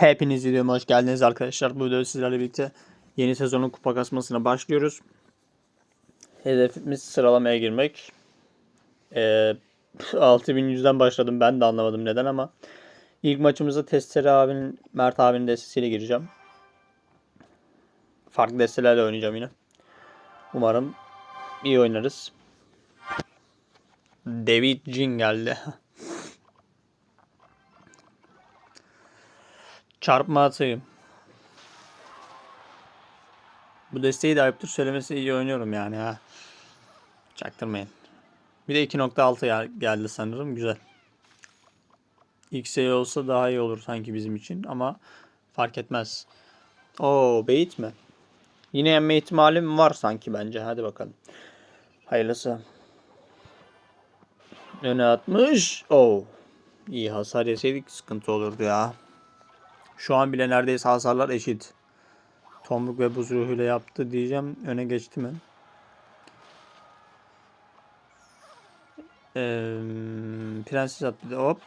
Hepiniz videoma hoş geldiniz arkadaşlar. Bu videoda sizlerle birlikte yeni sezonun kupa kasmasına başlıyoruz. Hedefimiz sıralamaya girmek. Ee, 6100'den başladım ben de anlamadım neden ama ilk maçımıza Testere abinin, Mert abinin destesiyle gireceğim. Farklı destelerle oynayacağım yine. Umarım iyi oynarız. David Jin geldi. Çarpma atayım. Bu desteği de ayıptır söylemesi iyi oynuyorum yani ha. Çaktırmayın. Bir de 2.6 ya- geldi sanırım. Güzel. XE olsa daha iyi olur sanki bizim için ama fark etmez. Oo bait mi? Yine yenme ihtimalim var sanki bence. Hadi bakalım. Hayırlısı. Öne atmış. Oo. İyi hasar yeseydik sıkıntı olurdu ya. Şu an bile neredeyse hasarlar eşit. Tomruk ve buz ruhuyla yaptı diyeceğim. Öne geçti mi? Ee, prenses attı. Hop.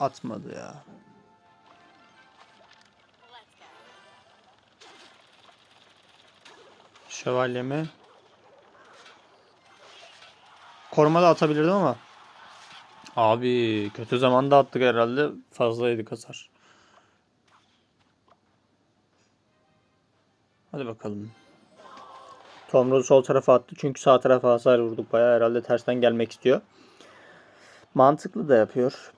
Atmadı ya. Şövalye mi? Koruma da atabilirdim ama. Abi kötü zamanda attık herhalde. Fazlaydı hasar. Hadi bakalım. Tomrul sol tarafa attı çünkü sağ tarafa hasar vurduk bayağı herhalde tersten gelmek istiyor. Mantıklı da yapıyor.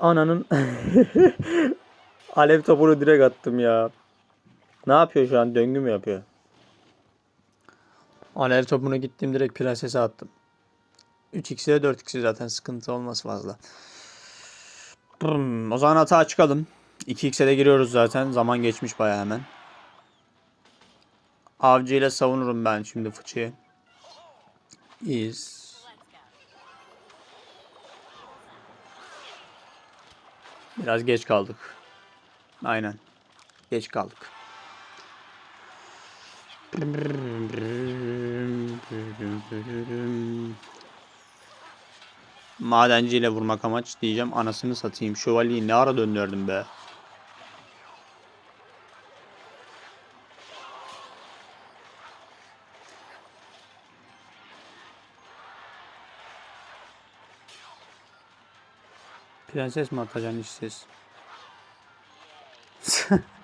Ananın alev topunu direkt attım ya. Ne yapıyor şu an? Döngü mü yapıyor? Alev topunu gittim direkt prensese attım. 3x'e 4x'e zaten sıkıntı olmaz fazla. Hmm, o zaman hata çıkalım. 2x'e de giriyoruz zaten. Zaman geçmiş baya hemen. Avcı ile savunurum ben şimdi fıçıyı. İyiyiz. Biraz geç kaldık. Aynen. Geç kaldık. Madenciyle vurmak amaç diyeceğim. Anasını satayım. Şövalyeyi ne ara döndürdüm be. Prenses mi atacaksın işsiz?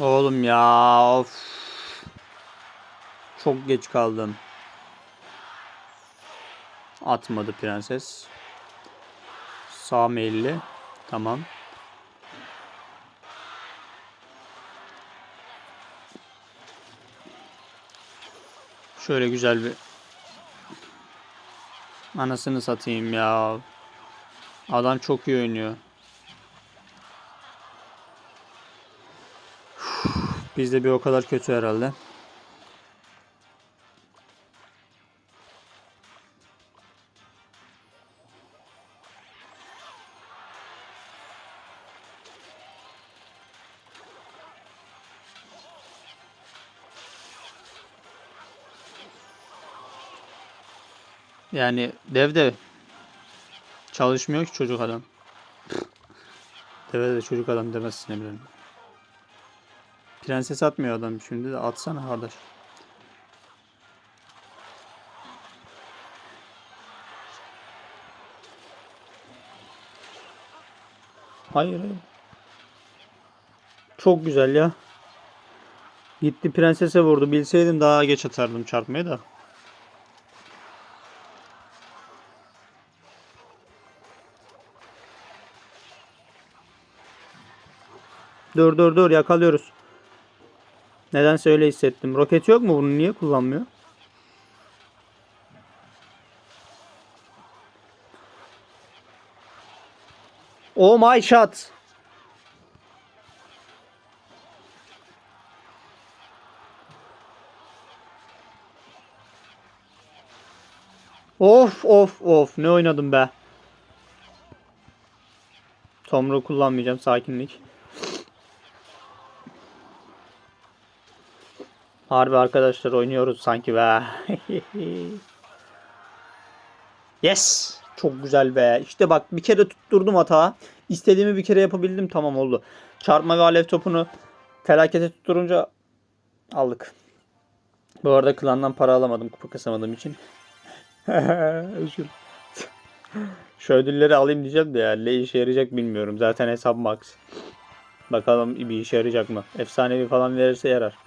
Oğlum ya of. Çok geç kaldım. Atmadı prenses. Sağ meyilli. Tamam. Şöyle güzel bir anasını satayım ya. Adam çok iyi oynuyor. Biz de bir o kadar kötü herhalde. Yani dev de çalışmıyor ki çocuk adam. Deve de çocuk adam demezsin eminim. Prenses atmıyor adam şimdi de atsana kardeş. Hayır hayır. Çok güzel ya. Gitti prensese vurdu. Bilseydim daha geç atardım çarpmayı da. Dur dur dur yakalıyoruz. Nedense öyle hissettim. Roket yok mu bunu niye kullanmıyor? Oh my shot. Of of of ne oynadım be. Tomru kullanmayacağım. Sakinlik. Harbi arkadaşlar oynuyoruz sanki be. yes. Çok güzel be. İşte bak bir kere tutturdum hata. İstediğimi bir kere yapabildim. Tamam oldu. Çarpma ve alev topunu felakete tutturunca aldık. Bu arada klandan para alamadım kupa kasamadığım için. Üzgünüm. Şu ödülleri alayım diyeceğim de ya ne işe yarayacak bilmiyorum. Zaten hesap max. Bakalım bir işe yarayacak mı? Efsanevi falan verirse yarar.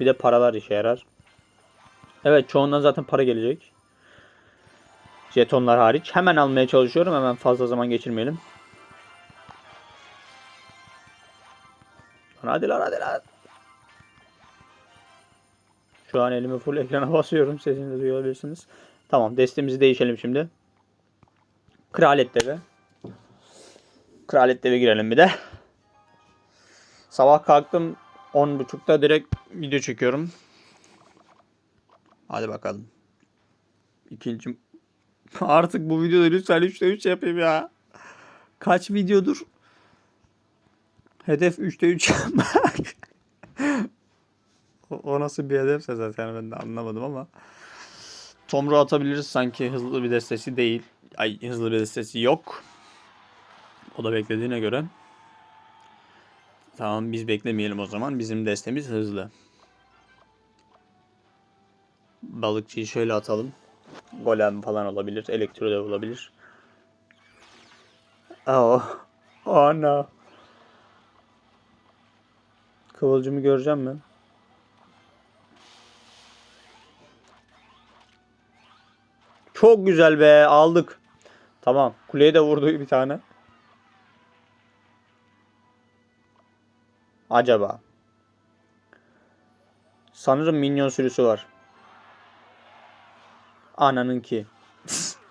Bir de paralar işe yarar. Evet çoğundan zaten para gelecek. Jetonlar hariç. Hemen almaya çalışıyorum. Hemen fazla zaman geçirmeyelim. Hadi lan hadi lan. Şu an elimi full ekrana basıyorum. Sesini de duyabilirsiniz. Tamam destemizi değişelim şimdi. Kraliyet devi. Kraliyet devi girelim bir de. Sabah kalktım 10.30'da direkt video çekiyorum. Hadi bakalım. İkinci Artık bu videoda lütfen 3'te 3 yapayım ya. Kaç videodur? Hedef 3'te 3 yapmak. o, o nasıl bir hedefse zaten ben de anlamadım ama. Tomru atabiliriz sanki hızlı bir destesi değil. Ay hızlı bir destesi yok. O da beklediğine göre. Tamam biz beklemeyelim o zaman. Bizim destemiz hızlı. Balıkçıyı şöyle atalım. Golem falan olabilir. Elektro da olabilir. Oh. No. Kıvılcımı göreceğim mi? Çok güzel be. Aldık. Tamam. Kuleye de vurdu bir tane. Acaba. Sanırım minyon sürüsü var. Ananın ki.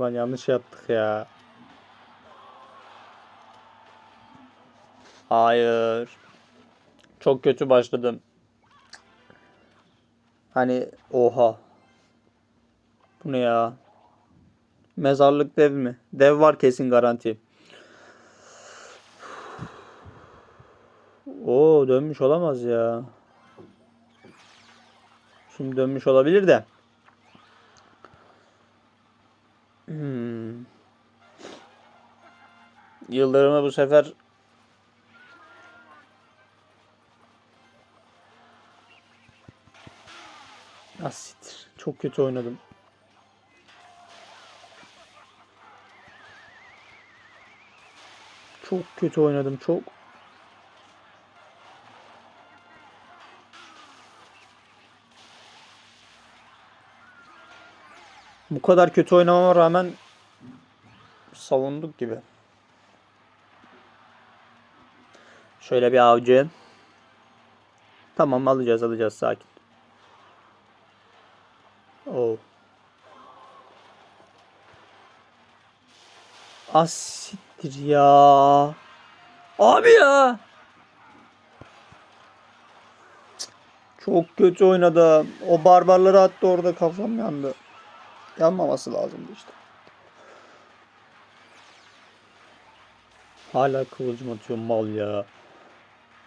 Lan yanlış yaptık ya. Hayır. Çok kötü başladım. Hani oha. Bu ne ya? Mezarlık dev mi? Dev var kesin garanti. Oo dönmüş olamaz ya. Şimdi dönmüş olabilir de. Hmm. Yıldırımı bu sefer Asittir. Çok kötü oynadım. Çok kötü oynadım. Çok. Bu kadar kötü oynamama rağmen savunduk gibi. Şöyle bir avcı. Tamam alacağız alacağız sakin. Oh. Asittir ya. Abi ya. Çok kötü oynadım. O barbarları attı orada kafam yandı. Yanmaması lazımdı işte. Hala kıvılcım atıyor mal ya.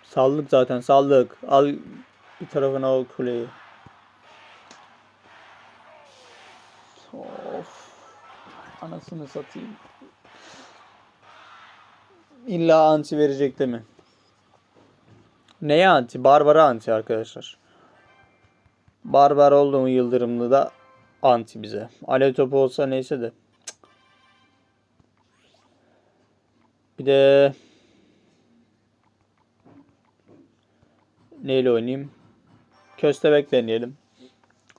Saldık zaten saldık. Al bir tarafına o kuleyi. Of. Anasını satayım. İlla anti verecek değil mi? Neye anti? Barbara anti arkadaşlar. Barbar oldu mu Yıldırımlı da anti bize. Alev topu olsa neyse de. Bir de neyle oynayayım? Köstebek deneyelim.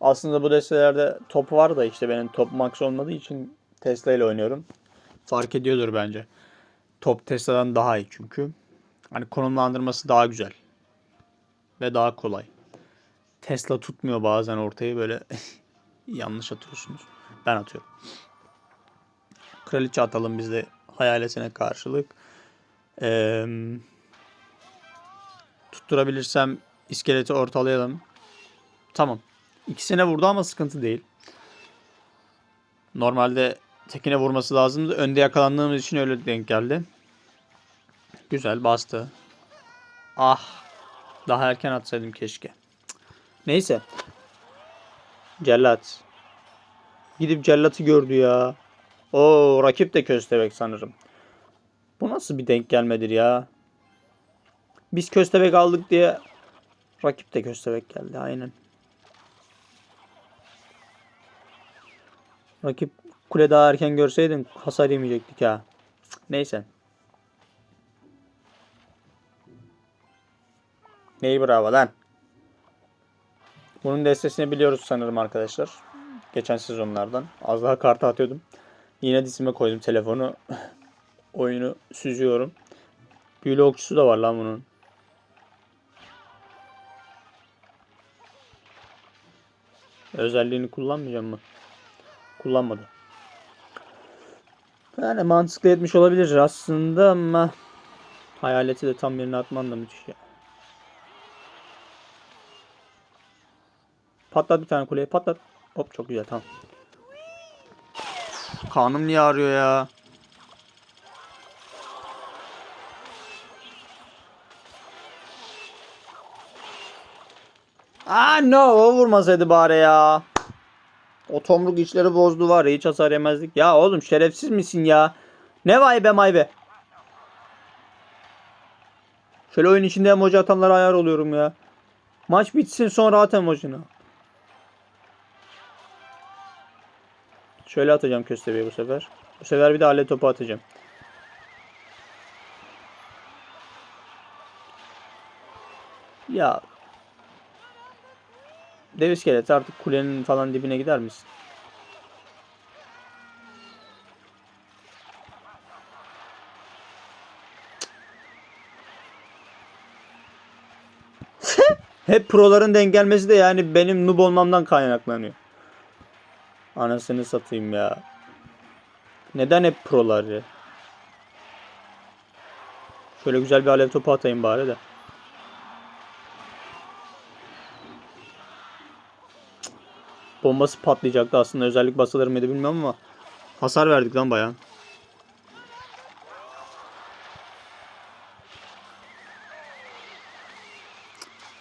Aslında bu destelerde top var da işte benim top max olmadığı için Tesla ile oynuyorum. Fark ediyordur bence. Top Tesla'dan daha iyi çünkü. Hani konumlandırması daha güzel. Ve daha kolay. Tesla tutmuyor bazen ortayı böyle yanlış atıyorsunuz. Ben atıyorum. Kraliçe atalım biz de hayaletine karşılık. Ee, tutturabilirsem iskeleti ortalayalım. Tamam. İkisine vurdu ama sıkıntı değil. Normalde tekine vurması lazımdı. Önde yakalandığımız için öyle denk geldi. Güzel bastı. Ah. Daha erken atsaydım keşke. Neyse. Cellat. Gidip cellatı gördü ya. O rakip de köstebek sanırım. Bu nasıl bir denk gelmedir ya? Biz köstebek aldık diye rakip de köstebek geldi aynen. Rakip kule daha erken görseydin hasar yemeyecektik ha. Neyse. Neyi bravo lan? Bunun destesini biliyoruz sanırım arkadaşlar. Geçen sezonlardan. Az daha kartı atıyordum. Yine dizime koydum telefonu. Oyunu süzüyorum. Büyülü okçusu da var lan bunun. Özelliğini kullanmayacağım mı? Kullanmadı. Yani mantıklı etmiş olabilir aslında ama hayaleti de tam yerine atman da müthiş ya. Patlat bir tane kuleye patlat. Hop çok güzel tamam. Kanım niye ağrıyor ya? Aa no o vurmasaydı bari ya. O tomruk içleri bozdu var ya hiç hasar yemezdik. Ya oğlum şerefsiz misin ya? Ne vay be may be. Şöyle oyun içinde emoji atanlara ayar oluyorum ya. Maç bitsin sonra at emojini. Şöyle atacağım köstebeği bu sefer. Bu sefer bir de alet topu atacağım. Ya Dev iskelet artık kulenin falan dibine gider misin? Hep proların denk gelmesi de yani benim noob olmamdan kaynaklanıyor. Anasını satayım ya. Neden hep prolar ya? Şöyle güzel bir alev topu atayım bari de. Bombası patlayacaktı aslında. Özellik basılır mıydı bilmiyorum ama hasar verdik lan bayağı.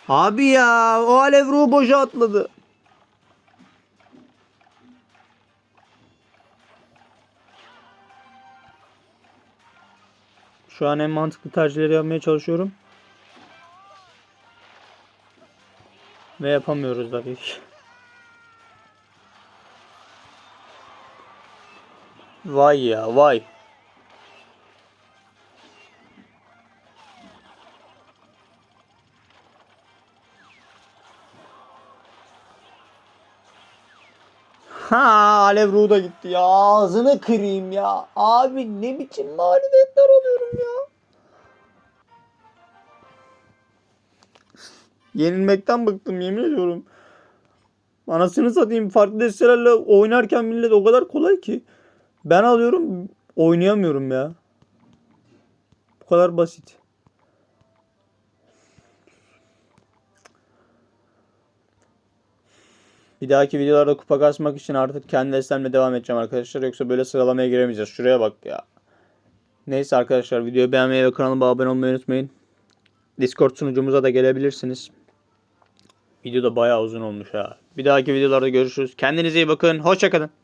Abi ya o alev ruhu boşa atladı. Şu an en mantıklı tercihleri yapmaya çalışıyorum. Ve yapamıyoruz tabii ki. Vay ya vay. Ha alev ruhu da gitti ya. Ağzını kırayım ya. Abi ne biçim mağlubiyetler alıyorum ya. Yenilmekten bıktım yemin ediyorum. Anasını satayım farklı destelerle oynarken millet o kadar kolay ki. Ben alıyorum oynayamıyorum ya. Bu kadar basit. Bir dahaki videolarda kupa kasmak için artık kendi destemle devam edeceğim arkadaşlar. Yoksa böyle sıralamaya giremeyeceğiz. Şuraya bak ya. Neyse arkadaşlar videoyu beğenmeyi ve kanalıma abone olmayı unutmayın. Discord sunucumuza da gelebilirsiniz. Video da bayağı uzun olmuş ha. Bir dahaki videolarda görüşürüz. Kendinize iyi bakın. Hoşçakalın.